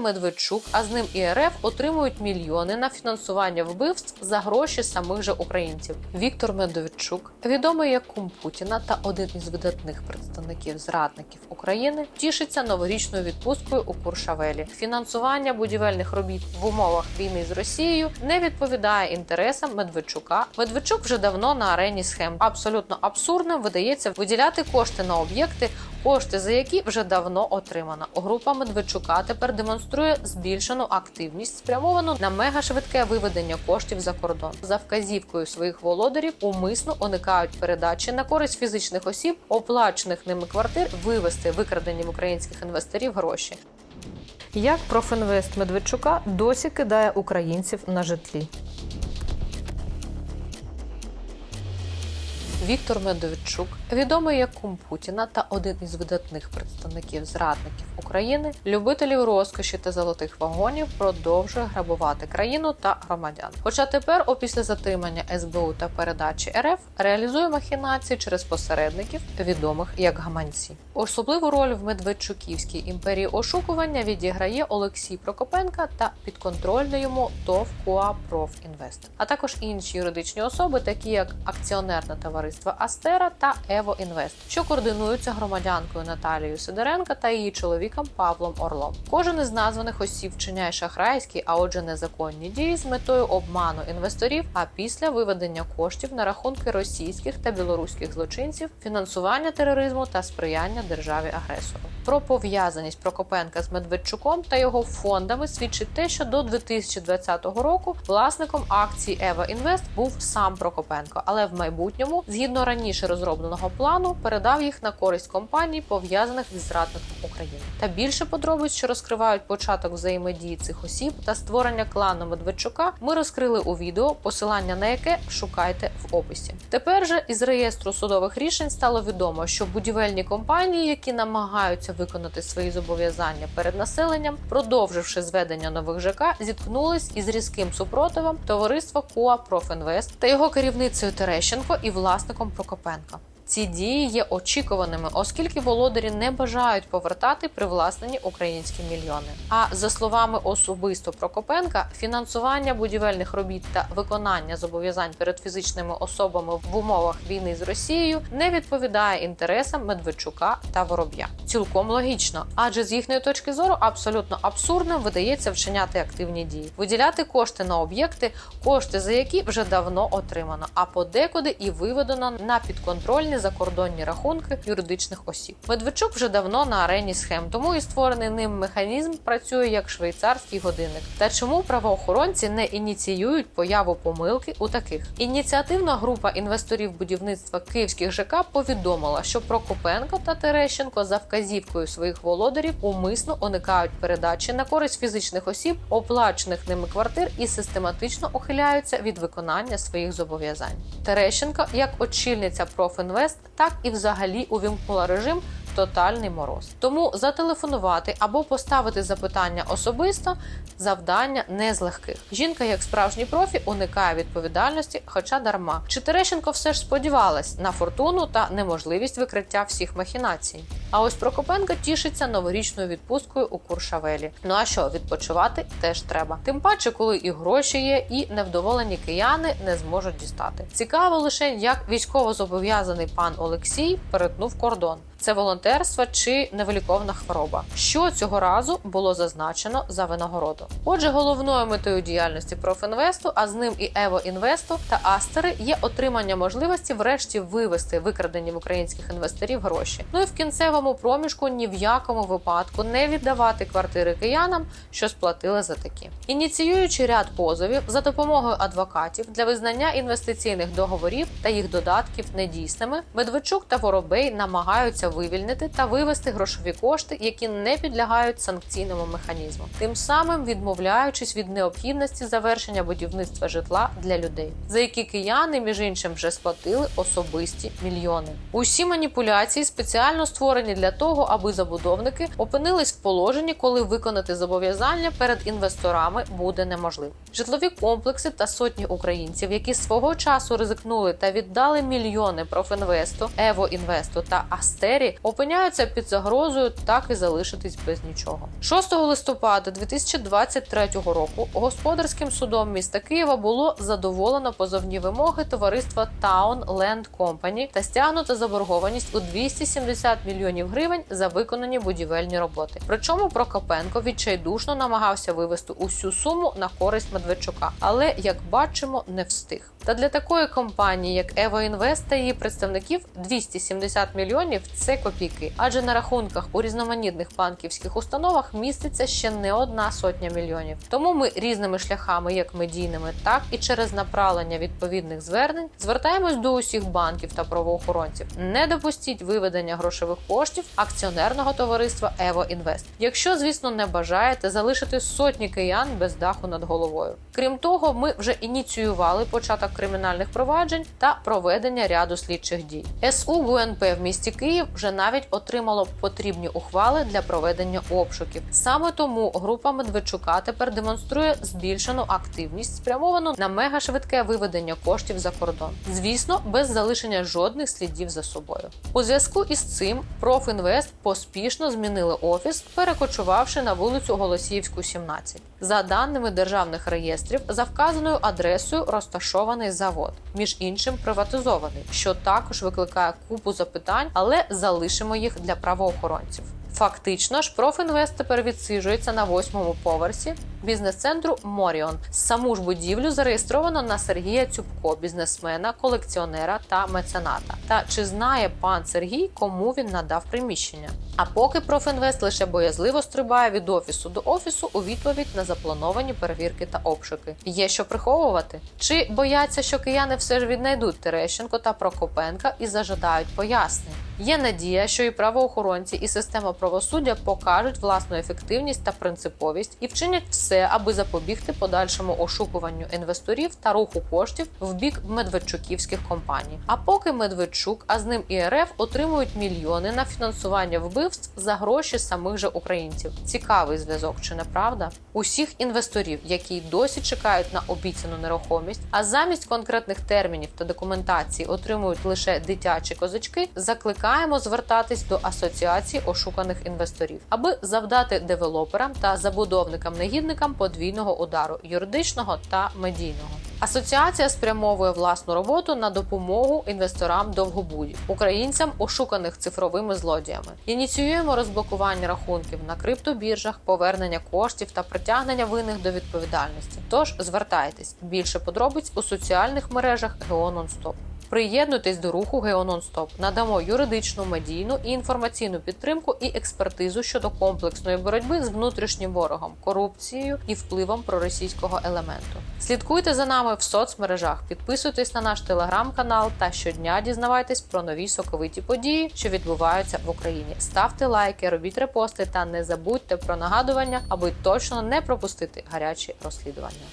Медведчук, а з ним і РФ отримують мільйони на фінансування вбивств за гроші самих же українців. Віктор Медведчук, відомий як кум Путіна та один із видатних представників зрадників України, тішиться новорічною відпусткою у Куршавелі. Фінансування будівельних робіт в умовах війни з Росією не відповідає інтересам Медведчука. Медведчук вже давно на арені схем. Абсолютно абсурдним видається виділяти кошти на об'єкти, кошти за які вже давно отримано. Група Медведчука тепер демонструє збільшену активність, спрямовану на мегашвидке виведення коштів за кордон. За вказівкою своїх володарів умисно уникають передачі на користь фізичних осіб, оплачених ними квартир, вивести викрадені в українських інвесторів гроші. Як профінвест Медведчука досі кидає українців на житлі? Віктор Медведчук, відомий як кум Путіна та один із видатних представників зрадників України, любителів розкоші та золотих вагонів, продовжує грабувати країну та громадян. Хоча тепер, опісля затримання СБУ та передачі РФ, реалізує махінації через посередників, відомих як гаманці. Особливу роль в Медведчуківській імперії ошукування відіграє Олексій Прокопенка та підконтрольний йому ТОВ КУА Профінвест, а також інші юридичні особи, такі як акціонерне товариство Астера та Ево Інвест, що координуються громадянкою Наталією Сидоренко та її чоловіком Павлом Орлом. Кожен із названих осіб вчиняє шахрайські, а отже, незаконні дії з метою обману інвесторів. А після виведення коштів на рахунки російських та білоруських злочинців, фінансування тероризму та сприяння державі агресору. Про пов'язаність Прокопенка з Медведчуком та його фондами свідчить те, що до 2020 року власником акцій Ева Інвест був сам Прокопенко, але в майбутньому, згідно раніше розробленого плану, передав їх на користь компаній, пов'язаних із зрадником України. Та більше подробиць, що розкривають початок взаємодії цих осіб та створення клану Медведчука, ми розкрили у відео, посилання на яке шукайте в описі. Тепер же із реєстру судових рішень стало відомо, що будівельні компанії, які намагаються виконати свої зобов'язання перед населенням, продовживши зведення нових ЖК, зіткнулись із різким супротивом товариства КУА Профінвест та його керівницею Терещенко і власником Прокопенка. Ці дії є очікуваними, оскільки володарі не бажають повертати привласнені українські мільйони. А за словами особисто Прокопенка, фінансування будівельних робіт та виконання зобов'язань перед фізичними особами в умовах війни з Росією не відповідає інтересам Медведчука та Вороб'я. Цілком логічно, адже з їхньої точки зору абсолютно абсурдним видається вчиняти активні дії, виділяти кошти на об'єкти, кошти за які вже давно отримано, а подекуди і виведено на підконтрольні закордонні рахунки юридичних осіб. Медведчук вже давно на арені схем, тому і створений ним механізм працює як швейцарський годинник. Та чому правоохоронці не ініціюють появу помилки у таких? Ініціативна група інвесторів будівництва київських ЖК повідомила, що Прокопенко та Терещенко за вказівкою своїх володарів умисно уникають передачі на користь фізичних осіб, оплачених ними квартир, і систематично ухиляються від виконання своїх зобов'язань. Терещенко, як очільниця Профінвест, так і взагалі увімкнула режим. Тотальний мороз. Тому зателефонувати або поставити запитання особисто завдання не з легких. Жінка, як справжній профі, уникає відповідальності, хоча дарма. Чи Терещенко все ж сподівалась на фортуну та неможливість викриття всіх махінацій? А ось Прокопенко тішиться новорічною відпусткою у Куршавелі. Ну а що, відпочивати теж треба. Тим паче, коли і гроші є, і невдоволені кияни не зможуть дістати. Цікаво лише, як військово зобов'язаний пан Олексій перетнув кордон. Це волонтерство чи невиліковна хвороба, що цього разу було зазначено за винагороду. Отже, головною метою діяльності Профінвесту, а з ним і Ево Інвесту та Астери є отримання можливості врешті вивести викрадені в українських інвесторів гроші. Ну і в кінцевому проміжку ні в якому випадку не віддавати квартири киянам, що сплатили за такі, ініціюючи ряд позовів за допомогою адвокатів для визнання інвестиційних договорів та їх додатків недійсними. Медведчук та Воробей намагаються вивільнити та вивести грошові кошти, які не підлягають санкційному механізму, тим самим відмовляючись від необхідності завершення будівництва житла для людей, за які кияни, між іншим, вже сплатили особисті мільйони. Усі маніпуляції спеціально створені для того, аби забудовники опинились в положенні, коли виконати зобов'язання перед інвесторами буде неможливо. Житлові комплекси та сотні українців, які свого часу ризикнули та віддали мільйони профінвесту, Ево Інвесту та Астері, опиняються під загрозою так і залишитись без нічого. 6 листопада 2023 року господарським судом міста Києва було задоволено позовні вимоги товариства Town Land Company та стягнута заборгованість у 270 мільйонів гривень за виконані будівельні роботи. Причому Прокопенко відчайдушно намагався вивести усю суму на користь Медведчука, але як бачимо, не встиг. Та для такої компанії, як Ево Інвест та її представників, 270 мільйонів це копійки, адже на рахунках у різноманітних банківських установах міститься ще не одна сотня мільйонів. Тому ми різними шляхами, як медійними, так і через направлення відповідних звернень, звертаємось до усіх банків та правоохоронців. Не допустіть виведення грошових коштів акціонерного товариства Ево Інвест, якщо, звісно, не бажаєте залишити сотні киян без даху над головою. Крім того, ми вже ініціювали початок кримінальних проваджень та проведення ряду слідчих дій. СУ ГУНП в місті Київ вже навіть отримало потрібні ухвали для проведення обшуків. Саме тому група Медведчука тепер демонструє збільшену активність, спрямовану на мегашвидке виведення коштів за кордон. Звісно, без залишення жодних слідів за собою. У зв'язку із цим Профінвест поспішно змінили офіс, перекочувавши на вулицю Голосіївську, 17. За даними державних реєстрів, за вказаною адресою розташований завод, між іншим приватизований, що також викликає купу запитань, але залишимо їх для правоохоронців. Фактично ж, профінвест тепер відсиджується на восьмому поверсі бізнес-центру Моріон. Саму ж будівлю зареєстровано на Сергія Цюбко, бізнесмена, колекціонера та мецената. Та чи знає пан Сергій, кому він надав приміщення? А поки профінвест лише боязливо стрибає від офісу до офісу у відповідь на заплановані перевірки та обшуки. Є що приховувати? Чи бояться, що кияни все ж віднайдуть Терещенко та Прокопенка і зажадають пояснень? Є надія, що і правоохоронці, і система правосуддя покажуть власну ефективність та принциповість і вчинять все, аби запобігти подальшому ошукуванню інвесторів та руху коштів в бік медведчуківських компаній. А поки Медведчук, а з ним і РФ отримують мільйони на фінансування вбивств за гроші самих же українців. Цікавий зв'язок, чи не правда? Усіх інвесторів, які досі чекають на обіцяну нерухомість, а замість конкретних термінів та документації отримують лише дитячі козачки, закликаємо звертатись до асоціації ошуканих інвесторів, аби завдати девелоперам та забудовникам-негідникам подвійного удару юридичного та медійного. Асоціація спрямовує власну роботу на допомогу інвесторам довгобудів, українцям, ошуканих цифровими злодіями. Ініціюємо розблокування рахунків на криптобіржах, повернення коштів та притягнення винних до відповідальності. Тож звертайтесь більше подробиць у соціальних мережах ГЕО Нонстоп. Приєднуйтесь до руху Геононстоп. Надамо юридичну, медійну і інформаційну підтримку і експертизу щодо комплексної боротьби з внутрішнім ворогом, корупцією і впливом проросійського елементу. Слідкуйте за нами в соцмережах, підписуйтесь на наш телеграм-канал та щодня дізнавайтесь про нові соковиті події, що відбуваються в Україні. Ставте лайки, робіть репости та не забудьте про нагадування, аби точно не пропустити гарячі розслідування.